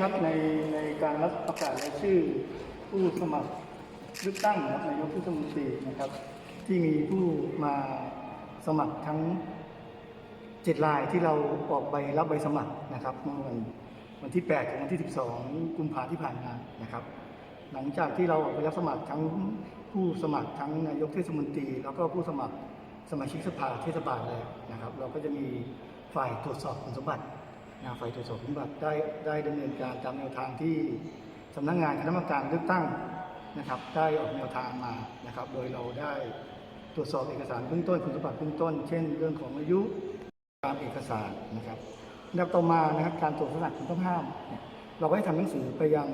ครับในในการรับประกาศรายชื่อผู้สมัครเลือกตั้งนะครับนายกเทศมนตรีนะครับ ที่มีผู้มาสมัครทั้งเจ็ดรายที่เราออกใบรับใบสมัครนะครับเมื่อวันวันที่8ถึงวันที่ 12 กุมภาที่ผ่านมานะครับ หลังจากที่เราออกไปรับสมัครทั้งผู้สมัครทั้งนายกเทศมนตรี แล้วก็ผู้สมัครสมาชิกสภาเทศบาลแล้วนะครับ เราก็จะมีฝ่ายตรวจสอบคุณสมบัติ นะฝ่ายตรวจสอบคุณสมบัติได้ได้ดำเนินการตามแนวทางที่สำนักงานคณะกรรมการเลือกตั้งนะครับ ได้ออกแนวทางมานะครับ โดยเราได้ตรวจสอบเอกสารเบื้องต้นคุณสมบัติเบื้องต้น เช่น เรื่องของอายุตามเอกสารนะครับนดับต่อมานะครับการตรวจสถานคุณต้องห้ามเนี่ยเราก็ได้ทำหนังสือไปยัง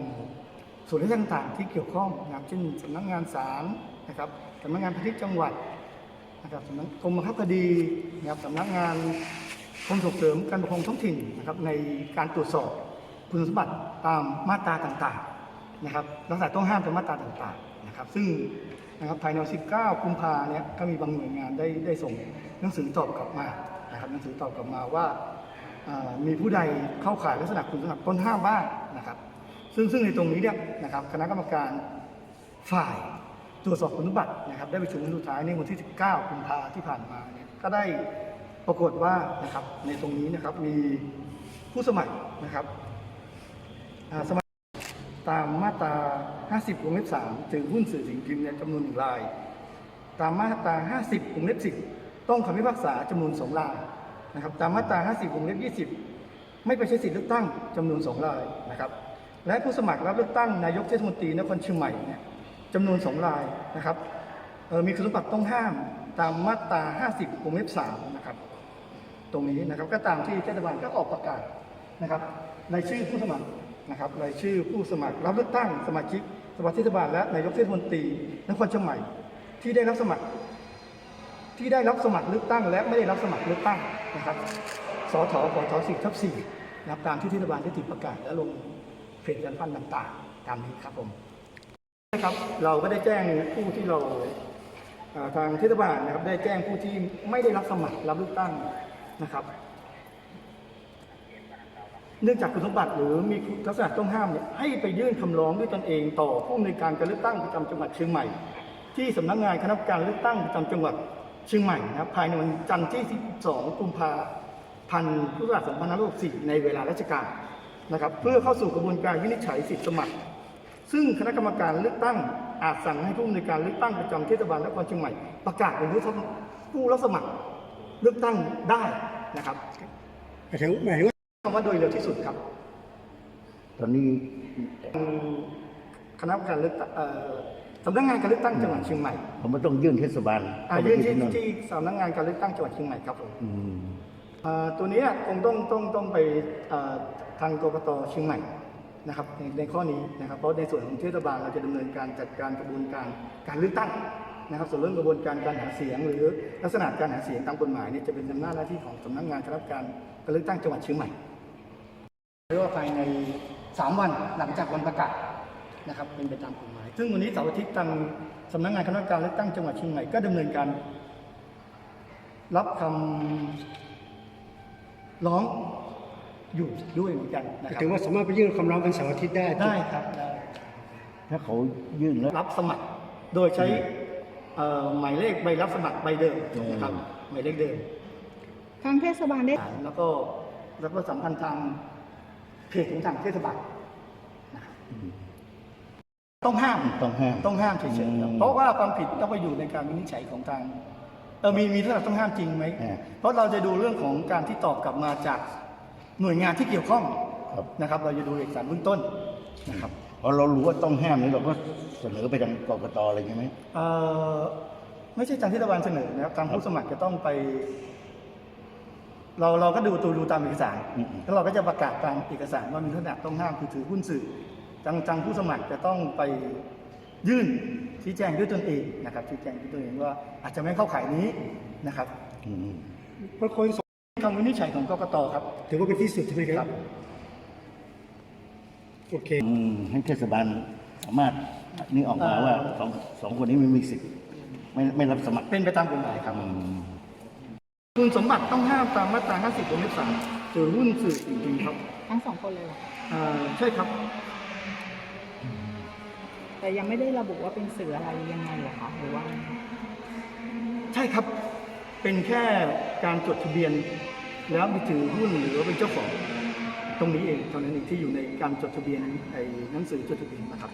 ส่วนราชการต่างๆที่เกี่ยวข้องนะครับเช่นสำนักงานศาลนะครับสำนักงานพาณิชย์จังหวัดนะครับสำนักกรมบังคับคดีนะครับสำนักงาน กรมส่งเสริมการปกครองท้องถิ่นนะครับในการตรวจสอบคุณสมบัติตามมาตราต่างๆนะครับลักษณะต้องห้ามตามมาตราต่างๆนะครับซึ่งนะครับภายในวัน19กุมภาเนี่ยก็มีบางหน่วยงานได้ได้ส่งหนังสือตอบกลับมานะครับหนังสือตอบกลับมาว่าอ่ามีผู้ใดเข้าข่ายลักษณะคุณสมบัติต้นห้ามบ้างนะครับ ซึ่งซึ่งในตรงนี้เนี่ยนะครับคณะกรรมการฝ่ายตรวจสอบคุณสมบัตินะครับได้ประชุมครั้งสุดท้ายในวันที่ 19 กุมภาที่ผ่านมาเนี่ยก็ได้ ปรากฏว่านะครับในตรงนี้นะครับมีผู้สมัครนะครับสมัครตามมาตรา 50วงเล็บ3ถือหุ้นสื่อสิ่งพิมพ์เนี่ยจำนวนหนึ่งราย ตามมาตรา 50วงเล็บ10 ต้องคำพิพากษาจำนวน2รายนะครับตามมาตรา 50วงเล็บ20 ไม่ไปใช้สิทธิเลือกตั้งจำนวน2รายนะครับและผู้สมัครรับเลือกตั้งนายกเทศมนตรีนครเชียงใหม่เนี่ยจำนวน2รายนะครับมีคุณสมบัติต้องห้ามตามมาตรา 50วงเล็บ3นะครับ ตรงนี้นะครับ ก็ตามที่เทศบาลก็ออกประกาศนะครับรายชื่อผู้สมัครนะครับรายชื่อผู้สมัครรับเลือกตั้งสมาชิกสภาเทศบาลและนายกเทศมนตรีนครเชียงใหม่ที่ได้รับสมัคร ที่ได้รับสมัครเลือกตั้ง และไม่ได้รับสมัครเลือกตั้งนะครับสทปทสิทับสี่นะครับตามที่เทศบาลได้ติดประกาศและลงเพจกันฟันต่างๆ ตามนี้ครับผมนะครับเราก็ได้แจ้งผู้ที่เราทางเทศบาลนะครับได้แจ้งผู้ที่ไม่ได้รับสมัครรับเลือกตั้ง นะครับ เนื่องจากคุณสมบัติหรือมีลักษณะต้องห้ามเนี่ยให้ไปยื่นคำร้องด้วยตนเองต่อผู้อำนวยการการเลือกตั้งประจำจังหวัดเชียงใหม่ ที่สำนักงานคณะกรรมการเลือกตั้งประจำจังหวัดเชียงใหม่นะครับภายในวันจันทร์ที่ 12 กุมภาพันธ์พุทธศักราช2564 ในเวลาราชการนะครับ เพื่อเข้าสู่กระบวนการวินิจฉัยสิทธิสมัคร ซึ่งคณะกรรมการเลือกตั้งอาจสั่งให้ผู้อำนวยการเลือกตั้งประจำเทศบาลนครเชียงใหม่ประกาศเป็นผู้รับผู้รับสมัครเลือกตั้งได้ นะครับหมายถึงหมายถึงว่าคำว่าโดยเร็วที่สุดครับ ตอนนี้คณะกรรมการเลือกตั้งเอ่อสำนักงานการเลือกตั้งจังหวัดเชียงใหม่ ผมไม่ต้องยื่นเทศบาลอ่าเข้าไปยื่นที่นั่นที่สำนักงานการเลือกตั้งจังหวัดเชียงใหม่ครับผมอืมอ่าตัวเนี้ยคงต้องต้องต้องไปอ่าทางกกตเชียงใหม่นะครับในในข้อนี้นะครับเพราะในส่วนของเทศบาลเราจะดำเนินการจัดการกระบวนการการเลือกตั้ง นะครับส่วนเรื่องกระบวนการการหาเสียง หรือลักษณะการหาเสียงตามกฎหมายเนี่ยจะเป็นอำนาจหน้าที่ของสำนักงานคณะกรรมการการเลือกตั้งจังหวัดเชียงใหม่เรียกว่าภายใน 3 วันหลังจากวันประกาศนะครับเป็นไปตามกฎหมาย ซึ่งวันนี้เสาร์อาทิตย์ทางสำนักงานคณะกรรมการเลือกตั้งจังหวัดเชียงใหม่ก็ดำเนินการ รับคำร้องอยู่ด้วยเหมือนกันนะครัถึงว่าสามารถไปยื่นคำร้องเป็นเสาร์อาทิตย์ได้ได้ครับได้ถ้าเขายื่นแล้วรับสมัครโดยใช้เอ่อ หมายเลขใบรับสมัครใบเดิมนะครับอืมหมายเลขเดิมทางเทศบาลได้แล้วก็รับประสัมพันธ์ทางเพจของทางเทศบาลนะครับต้องห้ามต้องห้ามต้องห้ามเฉยๆครับอืมเพราะว่าความผิดต้องไปอยู่ในการวินิจฉัยของทางเออมีมีเท่าไหร่ต้องห้ามจริงไหมอ่าเพราะเราจะดูเรื่องของการที่ตอบกลับมาจากหน่วยงานที่เกี่ยวข้องครับนะครับ เราจะดูเอกสารเบื้องต้นนะครับ พอเรารู้ว่าต้องห้ามนี่เราก็เสนอไปทางกกตอะไรใช่ไหม เอ่อไม่ใช่ทางเทศบาลเสนอนะครับทางผู้สมัครจะต้องไป เราเราก็ดูตัวดูตามเอกสารอืม แล้วเราก็จะประกาศตามเอกสารว่ามีลักษณะต้องห้ามคือถือหุ้นสื่อทางทางผู้สมัครจะต้องไปยื่นชี้แจงด้วยตนเองนะครับชี้แจงด้วยตนเองว่าอาจจะไม่เข้าข่ายนี้นะครับอืม บางคนสคำวินิจฉัยของกกตครับ ถือว่าเป็นที่สุดใช่ไหมคครัรับบ โอเคอืมให้เทศบาลสามารถนี่ออกมาว่าสองสองคนนี้ไม่มีสิทธิ์ไม่ไม่รับสมัครเป็นไปตามกฎหมายครับ อืมคุณสมบัติต้องห้ามตามมาตรา 50วงเล็บ3ถือหุ้นสื่อสิ่งพิมพ์ครับทั้งสองคนเลยเหรอทอ่าใช่ครับ แต่ยังไม่ได้ระบุว่าเป็นสื่ออะไรยังไงอะคะหรือว่า ใช่ครับ เป็นแค่การจดทะเบียน แล้วมีถือหุ้นหรือว่าเป็นเจ้าของ ตรงนี้เองเท่านั้นเองที่อยู่ในการจดทะเบียนในหนังสือจดทะเบียนนะครับ